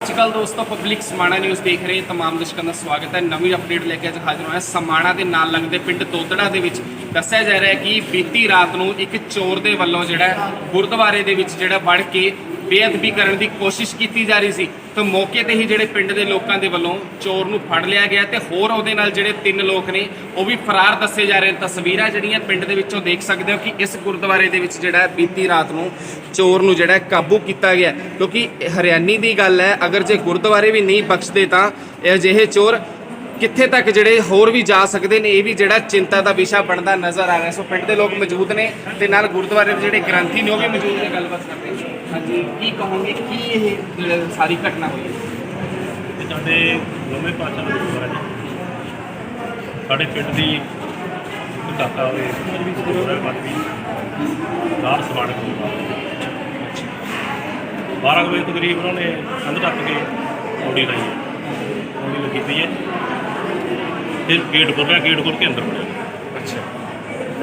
ਅੱਜਕੱਲ ਦੋਸਤੋ, public Samana news ਦੇਖ ਰਹੇ तमाम ਦਰਸ਼ਕਾਂ ਦਾ ਸਵਾਗਤ ਹੈ। ਨਵੀਂ ਅਪਡੇਟ ਲੈ ਕੇ ਅੱਜ ਹਾਜ਼ਰ ਹੋਇਆ ਸਮਾਣਾ ਦੇ ਨਾਲ ਲੰਘਦੇ ਪਿੰਡ ਤੋਤੜਾ ਦੇ ਵਿੱਚ ਦੱਸਿਆ ਜਾ ਰਿਹਾ ਹੈ ਕਿ ਬੀਤੀ ਰਾਤ ਨੂੰ ਇੱਕ ਚੋਰ ਦੇ ਵੱਲੋਂ ਜਿਹੜਾ ਗੁਰਦੁਆਰੇ ਦੇ ਵਿੱਚ ਜਿਹੜਾ ਵੜ ਕੇ ਬੇਅਦਬੀ ਕਰਨ ਦੀ ਕੋਸ਼ਿਸ਼ ਕੀਤੀ ਜਾ ਰਹੀ ਸੀ। ਤਾਂ ਮੌਕੇ ਤੇ ਹੀ ਜਿਹੜੇ ਪਿੰਡ ਦੇ ਲੋਕਾਂ ਦੇ ਵੱਲੋਂ ਚੋਰ ਨੂੰ ਫੜ ਲਿਆ ਗਿਆ ਤੇ ਹੋਰ ਉਹਦੇ ਨਾਲ ਜਿਹੜੇ ਤਿੰਨ ਲੋਕ ਨੇ, ਉਹ ਵੀ ਫਰਾਰ ਦੱਸੇ ਜਾ ਰਹੇ ਨੇ। ਤਸਵੀਰਾਂ ਜਿਹੜੀਆਂ ਪਿੰਡ ਦੇ ਵਿੱਚੋਂ ਦੇਖ ਸਕਦੇ ਹੋ ਕਿ ਇਸ ਗੁਰਦੁਆਰੇ ਦੇ ਵਿੱਚ ਜਿਹੜਾ ਬੀਤੀ ਰਾਤ ਨੂੰ ਚੋਰ ਨੂੰ ਜਿਹੜਾ ਕਾਬੂ ਕੀਤਾ ਗਿਆ। ਕਿਉਂਕਿ ਹਰਿਆਣੀ ਦੀ ਗੱਲ ਹੈ, ਅਗਰ ਜੇ ਗੁਰਦੁਆਰੇ ਵੀ ਨਹੀਂ ਬਖਸ਼ਦੇ ਤਾਂ ਅਜਿਹੇ ਚੋਰ ਕਿੱਥੇ ਤੱਕ ਜਿਹੜੇ ਹੋਰ ਵੀ ਜਾ ਸਕਦੇ ਨੇ, ਇਹ ਵੀ ਜਿਹੜਾ ਚਿੰਤਾ ਦਾ ਵਿਸ਼ਾ ਬਣਦਾ ਨਜ਼ਰ ਆ ਰਿਹਾ। ਸੋ ਪਿੰਡ ਦੇ ਲੋਕ ਮੌਜੂਦ ਨੇ ਤੇ ਨਾਲ ਗੁਰਦੁਆਰੇ ਦੇ ਜਿਹੜੇ ਗ੍ਰੰਥੀ ਨੇ, ਉਹ ਵੀ ਮੌਜੂਦ ਨੇ। ਗੱਲਬਾਤ ਕਰਦੇ ਨੇ ਹਾਂਜੀ, ਕੀ ਕਹੋਗੇ, ਕੀ ਇਹ ਜਿਹੜਾ ਸਾਰੀ ਘਟਨਾ ਹੋਈ ਹੈ? ਤੇ ਸਾਡੇ ਨਵੇਂ ਪਾਤਸ਼ਾਹ ਦਾ ਗੁਰਦੁਆਰਾ ਜੀ ਸਾਡੇ ਪਿੰਡ ਦੀ ਇੱਕ ਦਾਤਾ ਹੋਵੇ ਗੁਰਦੁਆਰਾ ਬਾਤੀ ਰਾਤ ਸਵਾੜ ਗੁਰਦੁਆਰਾ 12 ਵਜੇ ਤੋਂ ਉਹਨਾਂ ਨੇ ਕੰਧ ਟੱਪ ਕੇ ਔੜੀ ਲਾਈ। ਔੜੀ ਲੱਗੀ ਪਈ ਹੈ। ਫਿਰ ਗੇਟ ਖੋਲ੍ਹਿਆ ਗੇਟ ਖੋਲ੍ਹ ਕੇ ਅੰਦਰ ਵੜਿਆ।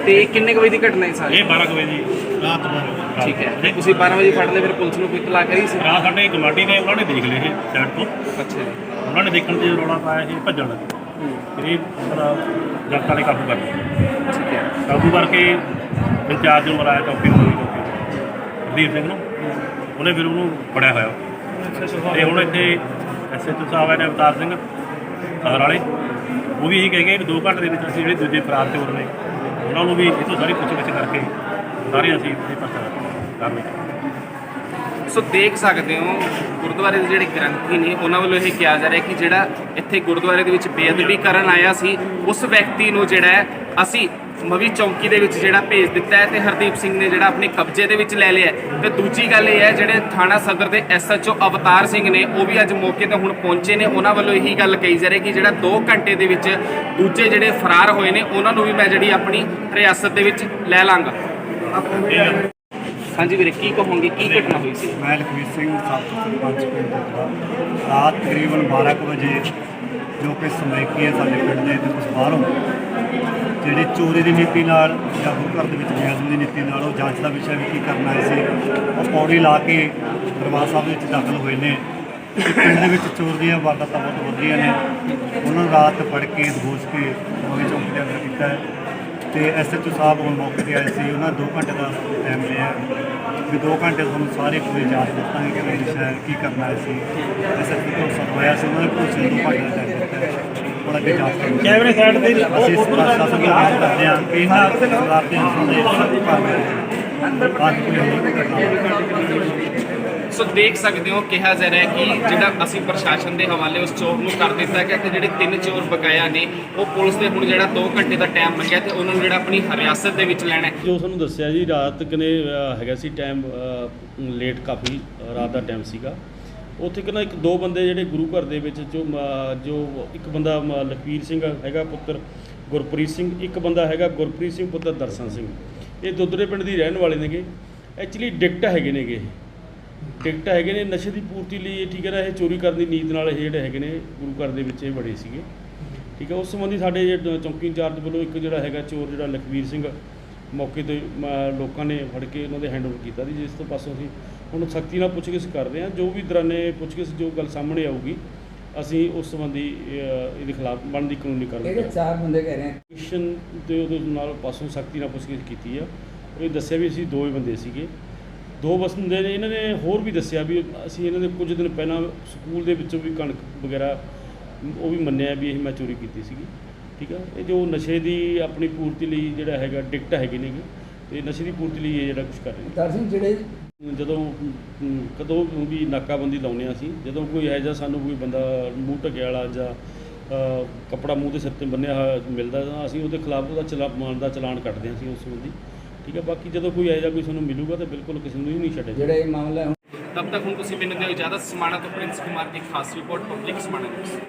ਤੇ ਕਿੰਨੇ ਕੁ ਵਜੇ ਦੀ ਘਟਨਾ ਹੈ ਸਾਰੀ? ਇਹ 12 ਕੁ ਵਜੇ ਦੀ ਰਾਤ ਨੂੰ ਠੀਕ ਹੈ। ਤੇ ਤੁਸੀਂ 12 ਵਜੇ ਫੜ ਲਏ ਫਿਰ ਪੁਲਿਸ ਨੂੰ ਕੋਈ ਇਤਲਾਹ ਕਰੀ ਸੀ? ਰਾਤ ਸਾਡੇ ਗਮਾਡੀ ਨੇ ਉਹਨਾਂ ਨੇ ਦੇਖ ਲਏ ਇਹ ਸਾਈਡ ਤੋਂ। ਅੱਛਾ ਜੀ। ਉਹਨਾਂ ਨੇ ਦੇਖਣ ਤੇ ਰੌਲਾ ਪਾਇਆ ਸੀ ਭੱਜਣ ਲੱਗੇ। ਫਿਰ ਇਹ ਜਨਤਾ ਨੇ ਕਾਬੂ ਕਰ ਲਿਆ ਠੀਕ ਹੈ। ਕਾਬੂ ਕਰਕੇ ਇੰਚਾਰਜ ਨੂੰ ਬੁਲਾਇਆ ਚੌਕੀ ਨੂੰ ਹਰਦੀਪ ਸਿੰਘ ਨੂੰ। ਉਹਨੇ ਫਿਰ ਉਹਨੂੰ ਫੜਿਆ ਹੋਇਆ। ਤੇ ਹੁਣ ਇੱਥੇ ਐਸਐਚਓ ਸਾਹਿਬ ਹੈ ਨੇ ਅਵਤਾਰ ਸਿੰਘ ਵਾਲੇ ਉਹ ਵੀ ਇਹੀ ਕਹਿ ਗਏ ਕਿ 2 ਘੰਟੇ ਦੇ ਵਿੱਚ ਅਸੀਂ ਜਿਹੜੇ ਦੂਜੇ ਫਰਾਰ ਚੋਰ ਨੇ ਉਹਨਾਂ ਨੂੰ ਵੀ ਇੱਥੋਂ ਸਾਰੀ ਪੁੱਛਗਿੱਛ ਕਰਕੇ ਸਾਰੇ ਅਸੀਂ ਇਹ ਪਰਚਾ ਕਰਨੀ ਸੋ ਦੇਖ ਸਕਦੇ ਹੋ, ਗੁਰਦੁਆਰੇ ਦੇ ਜਿਹੜੇ ਗ੍ਰੰਥੀ ਨੇ, ਉਹਨਾਂ ਵੱਲੋਂ ਇਹ ਕਿਹਾ ਜਾ ਰਿਹਾ ਕਿ ਜਿਹੜਾ ਇੱਥੇ ਗੁਰਦੁਆਰੇ ਦੇ ਵਿੱਚ ਬੇਅਦਬੀ ਕਰਨ ਆਇਆ ਸੀ, ਉਸ ਵਿਅਕਤੀ ਨੂੰ ਜਿਹੜਾ ਅਸੀਂ ਮਵੀ ਚੌਂਕੀ ਦੇ ਵਿੱਚ ਜਿਹੜਾ ਭੇਜ ਦਿੱਤਾ ਹੈ ਤੇ ਹਰਦੀਪ ਸਿੰਘ ਨੇ ਜਿਹੜਾ ਆਪਣੇ ਕਬਜ਼ੇ ਦੇ ਵਿੱਚ ਲੈ ਲਿਆ ਹੈ। ਤੇ ਦੂਜੀ ਗੱਲ ਇਹ ਹੈ, ਜਿਹੜੇ ਥਾਣਾ ਸਦਰ ਦੇ ਐਸਐਚਓ ਅਵਤਾਰ ਸਿੰਘ ਨੇ, ਉਹ ਵੀ ਅੱਜ ਮੌਕੇ ਤੇ ਹੁਣ ਪਹੁੰਚੇ ਨੇ। ਉਹਨਾਂ ਵੱਲੋਂ ਇਹੀ ਗੱਲ ਕਹੀ ਜਾ ਰਹੀ ਕਿ ਜਿਹੜਾ 2 ਘੰਟੇ ਦੇ ਵਿੱਚ ਦੂਜੇ ਜਿਹੜੇ ਫਰਾਰ ਹੋਏ ਨੇ, ਉਹਨਾਂ ਨੂੰ ਵੀ ਮੈਂ ਜਿਹੜੀ ਆਪਣੀ ਰਿਆਸਤ ਦੇ ਵਿੱਚ ਲੈ ਲਾਂਗਾ। ਹਾਂਜੀ ਵੀਰੇ, ਕੀ ਕਹੋਗੇ? ਕੀ ਘਟਨਾ ਹੋਈ ਸੀ? ਮੈਂ ਲਖਵੀਰ ਸਿੰਘ ਸਾਬਕਾ ਸਰਪੰਚ ਪਿੰਡ ਦਾ। ਰਾਤ ਤਕਰੀਬਨ 12 ਕੁ ਵਜੇ ਜੋ ਕਿ ਸਮੈਕੀ ਹੈ ਸਾਡੇ ਪਿੰਡ ਦੇ ਤੇ ਕੁਝ ਬਾਹਰੋਂ ਜਿਹੜੀ ਚੋਰੀ ਦੀ ਨੀਤੀ ਨਾਲ ਜਾਂ ਗੁਰੂ ਘਰ ਦੇ ਵਿੱਚ ਬੇਅਦਬੀ ਦੀ ਨੀਤੀ ਨਾਲ ਉਹ ਜਾਂਚ ਦਾ ਵਿਸ਼ਾ ਵੀ ਕੀ ਕਰਨਾ ਆਏ ਸੀ, ਉਹ ਪੌੜੀ ਲਾ ਕੇ ਦਰਬਾਰ ਸਾਹਿਬ ਦੇ ਵਿੱਚ ਦਾਖਲ ਹੋਏ ਨੇ। ਪਿੰਡ ਦੇ ਵਿੱਚ ਚੋਰ ਦੀਆਂ ਵਾਰਦਾਤਾਂ ਬਹੁਤ ਵਧੀਆਂ ਨੇ। ਉਹਨਾਂ ਨੂੰ ਰਾਤ ਫੜ ਕੇ, ਦੋਸ ਕੇ ਨਵੀਂ ਚੌਂਕ ਦੇ ਅੰਦਰ ਕੀਤਾ ਹੈ। ਤੇ ਐਸਐਚਓ ਸਾਹਿਬ ਹੁਣ ਮੌਕੇ ਤੇ ਆਏ ਸੀ। ਉਹਨਾਂ 2 ਘੰਟੇ ਦਾ ਟਾਈਮ ਲਿਆ ਵੀ 2 ਘੰਟੇ ਤੁਹਾਨੂੰ ਸਾਰੇ ਪੂਰੀ ਜਾਂਚ ਦੱਸਾਂਗੇ ਕਿ ਵੀ ਸ਼ਹਿਰ ਕੀ ਕਰਨਾ ਹੈ ਸੀ। ਐਸਐਚਓ ਕੋਲ ਸਦਵਾਇਆ ਸੀ। ਉਹਨਾਂ ਨੇ ਪੁਲਿਸ ਨੂੰ ਭਾਈ ਦਾ ਟਾਈਮ ਦਿੱਤਾ ਹੈ ਹੁਣ ਅੱਗੇ ਜਾਂਚ ਕਰਾਂਗੇ ਕੈਮਰੇ ਸਾਈਡ ਤੇ ਅਸੀਂ ਇਸ ਪ੍ਰਸ਼ਾਸਨ ਨੂੰ ਬੇਨਤੀ ਕਰਦੇ ਹਾਂ। ਕਿ ਇਹਨਾਂ ਸਰਕਾਰ ਦੇ ਅਨਸਰਾਂ ਦੇ ਸਖਤ ਕਾਰਵਾਈ ਬਾਕੀ ਕੋਈ ਹੋਰ ਘਟਨਾ ਨਾ ਵਾਪਰੇ। ਸੋ ਦੇਖ ਸਕਦੇ ਹੋ ਕਿਹਾ ਜਾ ਰਿਹਾ ਹੈ ਕਿ ਜਿਹੜਾ ਅਸੀਂ ਪ੍ਰਸ਼ਾਸਨ ਦੇ ਹਵਾਲੇ ਉਸ ਚੋਰ ਨੂੰ ਕਰ ਦਿੱਤਾ ਗਿਆ ਤੇ ਜਿਹੜੇ ਤਿੰਨ ਚੋਰ ਬਕਾਇਆ ਨੇ ਉਹ ਪੁਲਿਸ ਦੇ ਹੁਣ ਜਿਹੜਾ 2 ਘੰਟੇ ਦਾ ਟਾਈਮ ਮੰਗਿਆ ਤੇ ਉਹਨਾਂ ਨੂੰ ਜਿਹੜਾ ਆਪਣੀ ਹਿਰਾਸਤ ਦੇ ਵਿੱਚ ਲੈਣਾ ਹੈ। ਜੋ ਸਾਨੂੰ ਦੱਸਿਆ ਜੀ ਰਾਤ ਕਨੇ ਹੈਗਾ ਸੀ ਟਾਈਮ ਲੇਟ ਕਾਫੀ ਰਾਤ ਦਾ ਟਾਈਮ ਸੀਗਾ। ਉੱਥੇ ਕਿਨਾ ਇੱਕ ਦੋ ਬੰਦੇ ਜਿਹੜੇ ਗੁਰੂ ਘਰ ਦੇ ਵਿੱਚ ਜੋ ਜੋ ਇੱਕ ਬੰਦਾ ਮ- ਲਖਵੀਰ ਸਿੰਘ ਹੈਗਾ ਪੁੱਤਰ ਗੁਰਪ੍ਰੀਤ ਸਿੰਘ, ਇੱਕ ਬੰਦਾ ਹੈਗਾ ਗੁਰਪ੍ਰੀਤ ਸਿੰਘ ਪੁੱਤਰ ਦਰਸ਼ਨ ਸਿੰਘ। ਇਹ ਦੁੱਧਰੇ ਪਿੰਡ ਦੀ ਰਹਿਣ ਵਾਲੇ ਨੇਗੇ। ਐਕਚੁਅਲੀ ਡਿਕਟ ਹੈਗੇ ਨੇਗੇ ਇਹ। ਟਿਕਟ ਹੈਗੇ ਨੇ, ਨਸ਼ੇ ਦੀ ਪੂਰਤੀ ਲਈ ਇਹ ਠੀਕ ਹੈ ਨਾ, ਇਹ ਚੋਰੀ ਕਰਨ ਦੀ ਨੀਤ ਨਾਲ ਇਹ ਜਿਹੜੇ ਹੈਗੇ ਨੇ ਗੁਰੂ ਘਰ ਦੇ ਵਿੱਚ ਇਹ ਬੜੇ ਸੀਗੇ। ਠੀਕ ਹੈ, ਉਸ ਸੰਬੰਧੀ ਸਾਡੇ ਜਿਹੜੇ ਚੌਂਕੀ ਇੰਚਾਰਜ ਵੱਲੋਂ ਇੱਕ ਜਿਹੜਾ ਹੈਗਾ ਚੋਰ ਜਿਹੜਾ ਲਖਵੀਰ ਸਿੰਘ ਮੌਕੇ ਤੇ ਮ, ਲੋਕਾਂ ਨੇ ਫੜ ਕੇ ਉਹਨਾਂ ਦੇ ਹੈਂਡਓਵਰ ਕੀਤਾ ਸੀ ਜਿਸ ਤੋਂ ਪਾਸੋਂ ਅਸੀਂ ਹੁਣ ਸਖਤੀ ਨਾਲ ਪੁੱਛਗਿੱਛ ਕਰਦੇ ਹਾਂ। ਜੋ ਵੀ ਦਰਾਨੇ ਪੁੱਛਗਿੱਛ ਜੋ ਗੱਲ ਸਾਹਮਣੇ ਆਊਗੀ ਅਸੀਂ ਉਸ ਸੰਬੰਧੀ ਅ, ਇਹਦੇ ਖਿਲਾਫ ਬਣਦੀ ਕਾਨੂੰਨੀ ਕਾਰਵਾਈ ਕਰਾਂਗੇ। ਚਾਰ ਬੰਦੇ ਕਹਿ ਰਹੇ ਆ। ਕਮਿਸ਼ਨ ਤੇ ਉਹਦੇ ਨਾਲ ਪਾਸੋਂ ਸਖਤੀ ਨਾਲ ਪੁੱਛਗਿੱਛ ਕੀਤੀ ਆ। ਇਹ ਦੱਸਿਆ ਵੀ ਅਸੀਂ ਦੋ ਹੀ ਬੰਦੇ ਸੀਗੇ। ਦੋ ਬੰਦੇ ਨੇ ਇਹਨਾਂ ਨੇ ਹੋਰ ਵੀ ਦੱਸਿਆ ਵੀ ਅਸੀਂ ਇਹਨਾਂ ਦੇ ਕੁਝ ਦਿਨ ਪਹਿਲਾਂ ਸਕੂਲ ਦੇ ਵਿੱਚੋਂ ਵੀ ਕਣਕ ਵਗੈਰਾ ਉਹ ਵੀ ਮੰਨਿਆ ਵੀ ਇਹ ਮੈਂ ਚੋਰੀ ਕੀਤੀ ਸੀਗੀ। ਠੀਕ ਆ? ਇਹ ਜੋ ਨਸ਼ੇ ਦੀ ਆਪਣੀ ਪੂਰਤੀ ਲਈ ਜਿਹੜਾ ਹੈਗਾ ਡਿਕਟ ਹੈਗੇ ਨੇਗੇ ਤੇ ਨਸ਼ੇ ਦੀ ਪੂਰਤੀ ਲਈ ਇਹ ਜਿਹੜਾ ਕੁਝ ਕਰ ਰਹੇ ਦਰ ਸਿੰਘ ਜਿਹੜੇ ਨੇ ਜਦੋਂ ਕਦੋਂ ਵੀ ਨਾਕਾਬੰਦੀ ਲਾਉਂਦੇ ਹਾਂ ਅਸੀਂ ਜਦੋਂ ਕੋਈ ਇਹੋ ਜਿਹਾ ਸਾਨੂੰ ਕੋਈ ਬੰਦਾ ਮੂੰਹ ਢੱਕੇ ਵਾਲਾ ਜਾਂ ਕੱਪੜਾ ਮੂੰਹ ਦੇ ਸਿਰ ਤੇ ਬੰਨਿਆ ਹੋਇਆ ਮਿਲਦਾ ਤਾਂ ਅਸੀਂ ਉਹਦੇ ਖਿਲਾਫ ਉਹਦਾ ਚਲਾਨ ਦਾ ਚਲਾਨ ਕੱਟਦੇ ਹਾਂ ਅਸੀਂ ਉਸ ਸੰਬੰਧੀ। ਠੀਕ ਹੈ ਬਾਕੀ ਜਦੋਂ ਕੋਈ ਇਹੋ ਜਿਹਾ ਕੋਈ ਸਾਨੂੰ ਮਿਲੂਗਾ ਤਾਂ ਬਿਲਕੁਲ ਕਿਸੇ ਨੂੰ ਹੀ ਨਹੀਂ ਛੱਡੇਗਾ ਜਿਹੜਾ ਇਹ ਮਾਮਲਾ ਹੈ ਤਬ ਤੱਕ ਹੁਣ ਤੁਸੀਂ ਮੈਨੂੰ ਦਿਓ ਇਜਾਜ਼ਤ। ਸਮਾਣਾ ਤੋਂ ਪ੍ਰਿੰਸ ਕੁਮਾਰ ਦੀ ਖਾਸ ਰਿਪੋਰਟ ਪਬਲਿਕ ਸਮਾਣਾ ਨਿਊਜ਼